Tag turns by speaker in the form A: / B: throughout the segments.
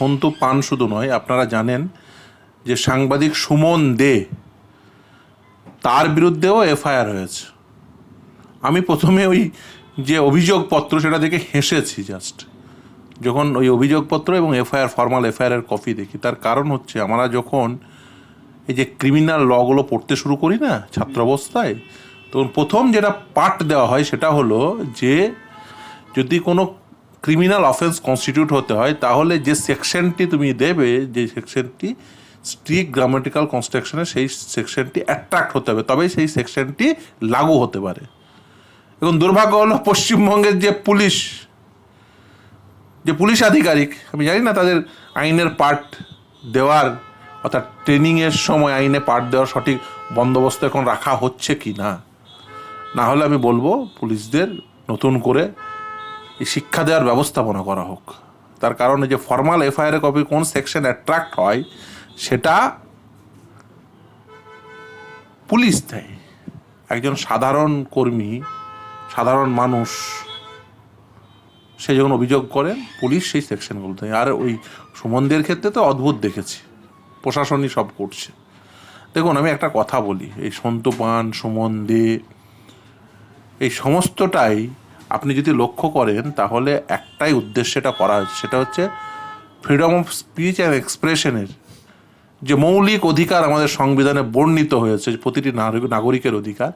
A: সন্তু পান শুধু নয়, আপনারা জানেন যে সাংবাদিক সুমন দে তার বিরুদ্ধেও এফআইআর হয়েছে। আমি প্রথমে ওই যে অভিযোগপত্র সেটা দেখে হেসেছি জাস্ট। যখন ওই অভিযোগপত্র এবং এফআইআর, ফর্মাল এফআইআর কপি দেখি, তার কারণ হচ্ছে আমরা যখন এই যে ক্রিমিনাল লগুলো পড়তে শুরু করি না ছাত্র অবস্থায় তখন প্রথম যেটা পার্ট দেওয়া হয় সেটা হলো যে যদি কোনো ক্রিমিনাল অফেন্স কনস্টিটিউট হতে হয়, তাহলে যে সেকশনটি তুমি দেবে, যে সেকশনটি স্ট্রিক গ্রামাটিক্যাল কনস্ট্রাকশনে সেই সেকশনটি অ্যাট্রাক্ট হতে হবে, তবেই সেই সেকশনটি লাগু হতে পারে। এবং দুর্ভাগ্য হলো পশ্চিমবঙ্গের যে পুলিশ যে পুলিশ আধিকারিক, আমি জানি না তাদের আইনের পার্ট দেওয়ার, অর্থাৎ ট্রেনিংয়ের সময় আইনে পার্ট দেওয়ার সঠিক বন্দোবস্ত এখন রাখা হচ্ছে কি না? না হলে আমি বলব পুলিশদের নতুন করে শিক্ষা দেওয়ার ব্যবস্থাপনা করা হোক। তার কারণে যে ফর্মাল এফআইআর কপি কোন সেকশন অ্যাট্রাক্ট হয়, সেটা পুলিশ দেয়। একজন সাধারণ কর্মী, সাধারণ মানুষ, সে যখন অভিযোগ করেন পুলিশ সেই সেকশনগুলো দেয়। আর ওই সুমনদের ক্ষেত্রে তো অদ্ভুত দেখেছি। প্রশাসনই সব করছে। দেখুন, আমি একটা কথা বলি। এই সন্তু পান, সুমন দে, এই সমস্তটাই আপনি যদি লক্ষ্য করেন, তাহলে একটাই উদ্দেশ্যে এটা করা হয়েছে, সেটা হচ্ছে ফ্রিডম অফ স্পিচ অ্যান্ড এক্সপ্রেশনের যে মৌলিক অধিকার আমাদের সংবিধানে বর্ণিত হয়েছে প্রতিটি নাগরিকের অধিকার,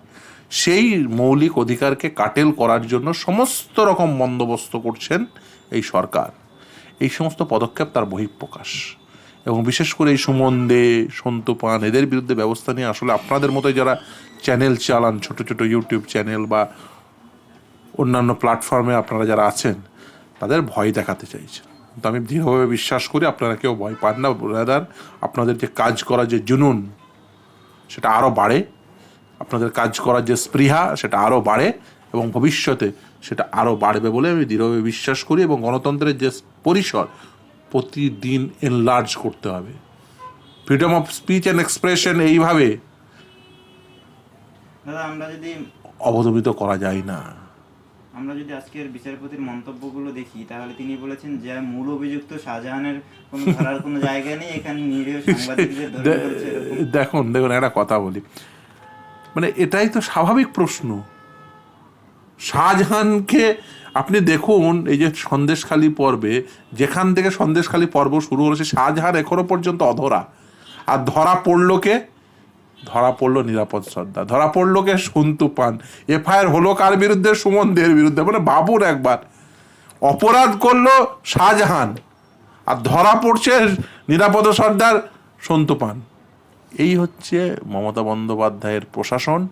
A: সেই মৌলিক অধিকারকে কাটেল করার জন্য সমস্ত রকম বন্দোবস্ত করছেন এই সরকার। এই সমস্ত পদক্ষেপ তার বহিঃপ্রকাশ। এবং বিশেষ করে এই সুমন দে, সন্তু পান, এদের বিরুদ্ধে ব্যবস্থা নিয়ে আসলে আপনাদের মতোই যারা চ্যানেল চালান, ছোট ছোট ইউটিউব চ্যানেল বা অন্যান্য প্ল্যাটফর্মে আপনারা যারা আছেন তাদের ভয় দেখাতে চাইছেন। তো আমি দৃঢ়ভাবে বিশ্বাস করি আপনারা কেউ ভয় পান না ব্রাদার আপনাদের যে কাজ করার যে জুনুন সেটা আরও বাড়ে। আপনাদের কাজ করার যে স্পৃহা সেটা আরও বাড়ে এবং ভবিষ্যতে সেটা আরও বাড়বে বলে আমি দৃঢ়ভাবে বিশ্বাস করি এবং গণতন্ত্রের যে পরিসর প্রতিদিন এনলার্জ করতে হবে। Freedom of speech and expression এইভাবে
B: আমরা যদি
A: অবদমিত করা যায় না।
B: আমরা যদি আজকের বিচারপতির মন্তব্যগুলো দেখি তাহলে তিনি বলেছেন যে মূল অভিযুক্ত শাহজাহানের কোনো ধরার কোনো জায়গা নেই এখানে নিরীহ সাংবাদিকদের।
A: দেখুন দেখুন একটা কথা বলি। মানে এটাই তো স্বাভাবিক প্রশ্ন। শাহজাহানকে আপনি দেখুন এই যে সন্দেশখালী পর্বে যেখান থেকে সন্দেশখালী পর্ব শুরু হয়েছে শাহজাহান এখনও পর্যন্ত অধরা। আর ধরা পড়ল কে? ধরা পড়ল নিরাপদ সর্দার ধরা পড়ল কে সন্তু পান। এফআইআর হলো কার বিরুদ্ধে? সুমন দের বিরুদ্ধে। মানে বাবুর একবার। অপরাধ করল শাহজাহান। আর ধরা পড়ছে নিরাপদ সর্দার সন্তু পান। এই হচ্ছে মমতা বন্দ্যোপাধ্যায়ের প্রশাসন।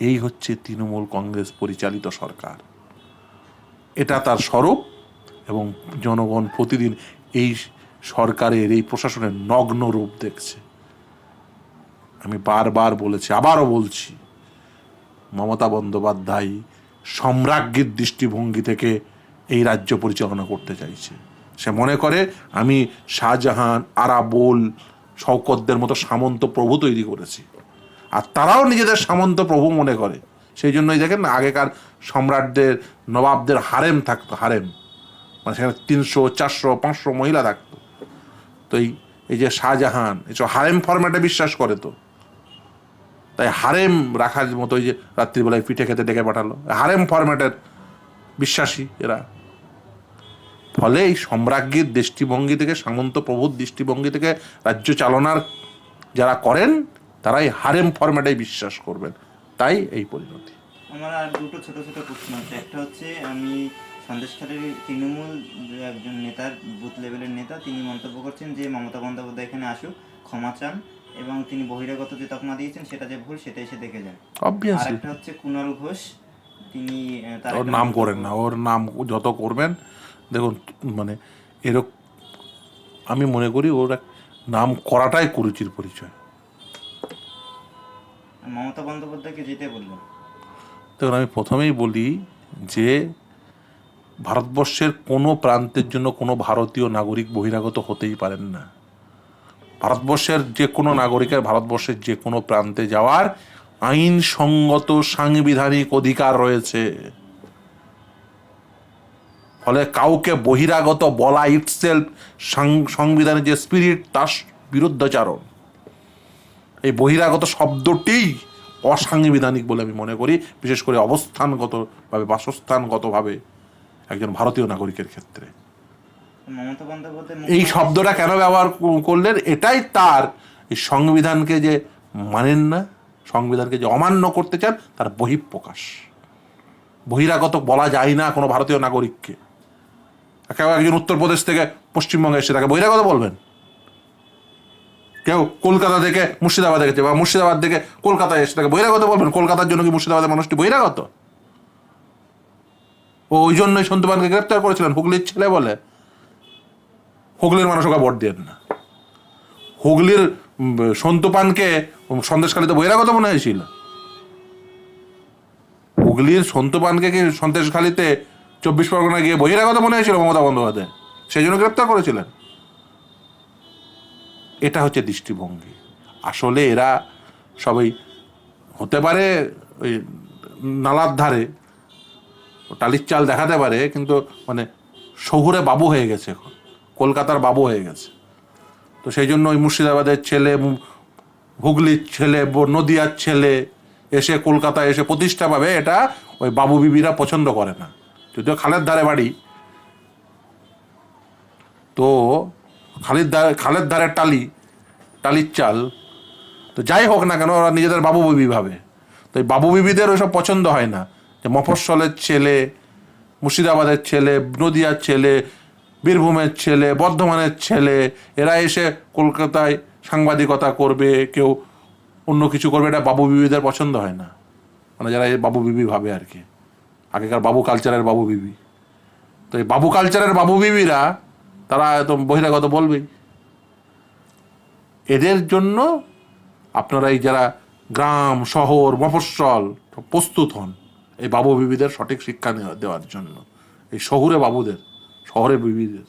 A: এই হচ্ছে তৃণমূল কংগ্রেস পরিচালিত সরকার। এটা তার স্বরূপ এবং জনগণ প্রতিদিন এই সরকারের, এই প্রশাসনের নগ্ন রূপ দেখছে। আমি বারবার বলেছি, আবারও বলছি, মমতা বন্দ্যোপাধ্যায় সম্রাজ্ঞীর দৃষ্টিভঙ্গি থেকে এই রাজ্য পরিচালনা করতে চাইছে। সে মনে করে, আমি শাহজাহান, আরাবোল, শওকতদের মতো সামন্ত প্রভু তৈরি করেছি। আর তারাও নিজেদের সামন্ত প্রভু মনে করে। সেই জন্যই দেখেন না, আগেকার সম্রাটদের, নবাবদের হারেম থাকতো, হারেম। মানে সেখানে তিনশো, চারশো, পাঁচশো মহিলা থাকতো। তো এই এই যে শাহজাহান এসব হারেম ফরম্যাটে বিশ্বাস করে তো। তাই হারেম রাখার মতো ওই যে রাত্রিবেলায় পিঠে খেতে ডেকে পাঠালো। হারেম ফরম্যাটের বিশ্বাসী এরা। ফলে এই সম্রাজ্ঞীর দৃষ্টিভঙ্গি থেকে, সামন্ত প্রভুর দৃষ্টিভঙ্গি থেকে রাজ্য চালনার যারা করেন, তারাই হারেম ফরম্যাটে বিশ্বাস করবেন। তাই এই পরিণতি।
B: আমার আর দুটো ছোট ছোট প্রশ্ন আছে। একটা হচ্ছে, আমি সন্দেশখালীর তৃণমূল একজন নেতার বুথ লেভেলের নেতা, তিনি মন্তব্য করছেন যে মমতা বন্দ্যোপাধ্যায় এখানে আসুক, ক্ষমা চান। এবং তিনি বহিরাগত যে তকমা দিয়েছেন সেটা যে ভুল সেটা এসে দেখে যান।
A: অবভিয়াসলি
B: একটা হচ্ছে কুণাল ঘোষ তিনি তার
A: ওর নাম করেন না। ওর নাম যত করবেন দেখুন মানে এরকম আমি মনে করি ওর নাম করাটাই কুরুচির পরিচয়।
B: মমতা বন্দ্যোপাধ্যায়কে যেতে বললেন।
A: দেখুন আমি প্রথমেই বলি যে ভারতবর্ষের কোনো প্রান্তের জন্য কোনো ভারতীয় নাগরিক বহিরাগত হতেই পারেন না। ভারতবর্ষের যে কোনো নাগরিকের ভারতবর্ষের যে কোনো প্রান্তে যাওয়ার আইনসঙ্গত সাংবিধানিক অধিকার রয়েছে। ফলে কাউকে বহিরাগত বলা ইটসেলফ সংবিধানের যে স্পিরিট তার বিরুদ্ধাচারণ। এই বহিরাগত শব্দটিই অসাংবিধানিক বলে আমি মনে করি, বিশেষ করে অবস্থানগতভাবে বাসস্থানগতভাবে একজন ভারতীয় নাগরিকের ক্ষেত্রে।
B: মমতা বন্দ্যোপাধ্যায়
A: এই শব্দটা কেন ব্যবহার করলেন? এটাই তার সংবিধানকে যে মানেন না সংবিধানকে যে অমান্য করতে চান তার বহিঃপ্রকাশ। বহিরাগত বলা যায় না কোনো ভারতীয় নাগরিককে। কেউ একজন উত্তরপ্রদেশ থেকে পশ্চিমবঙ্গে এসে তাকে বহিরাগত বলবেন। কেউ কলকাতা থেকে মুর্শিদাবাদে গেছে বা মুর্শিদাবাদ থেকে কলকাতায় এসে তাকে বহিরাগত বলবেন। কলকাতার জন্য কি মুর্শিদাবাদের মানুষটি বহিরাগত? ও ওই জন্যই সন্তুপানকে গ্রেপ্তার করেছিলেন হুগলির ছেলে বলে। হুগলির মানুষ ওকে ভোট দেন না। হুগলির সন্তুপানকে সন্দেশকালীতে বহিরাগত মনে হয়েছিল। হুগলির সন্তুপানকে কি সন্দেশখালীতে চব্বিশ পরগনা গিয়ে বহিরাগত মনে হয়েছিল মমতা বন্দ্যোপাধ্যায়? সেই জন্য গ্রেপ্তার করেছিলেন। এটা হচ্ছে দৃষ্টিভঙ্গি। আসলে এরা সবাই হতে পারে ওই নালার ধারে, টালির চাল দেখাতে পারে, কিন্তু মানে শহুরে বাবু হয়ে গেছে এখন। কলকাতার বাবু হয়ে গেছে। তো সেই জন্য ওই মুর্শিদাবাদের ছেলে, হুগলির ছেলে, নদিয়ার ছেলে এসে কলকাতায় এসে প্রতিষ্ঠা পাবে, এটা ওই বাবু বিবিরা পছন্দ করে না। যদিও খালের ধারে বাড়ি। তো খালির ধারে খালের ধারে টালি, টালির চাল, তো যাই হোক না কেন, ওরা নিজেদের বাবু বিবি ভাবে। তো এই বাবু বিবিদের ওইসব পছন্দ হয় না। যে মফস্বলের ছেলে, মুর্শিদাবাদের ছেলে, নদিয়ার ছেলে বীরভূমের ছেলে, বর্ধমানের ছেলে, এরা এসে কলকাতায় সাংবাদিকতা করবে, কেউ অন্য কিছু করবে, এটা বাবু বিবিদের পছন্দ হয় না। মানে যারা এই বাবু বিবি ভাবে আর কি। আগেকার বাবু কালচারের বাবু বিবি। তো এই বাবু কালচারের বাবু বিবিরা, তারা তো বহিরাগত বলবেই। এদের জন্য আপনারা এই যারা গ্রাম, শহর, মফস্বল প্রস্তুত হন, এই বাবু বিবিদের সঠিক শিক্ষা দেওয়ার জন্য। এই শহুরে বাবুদের। শহরে বিবিদের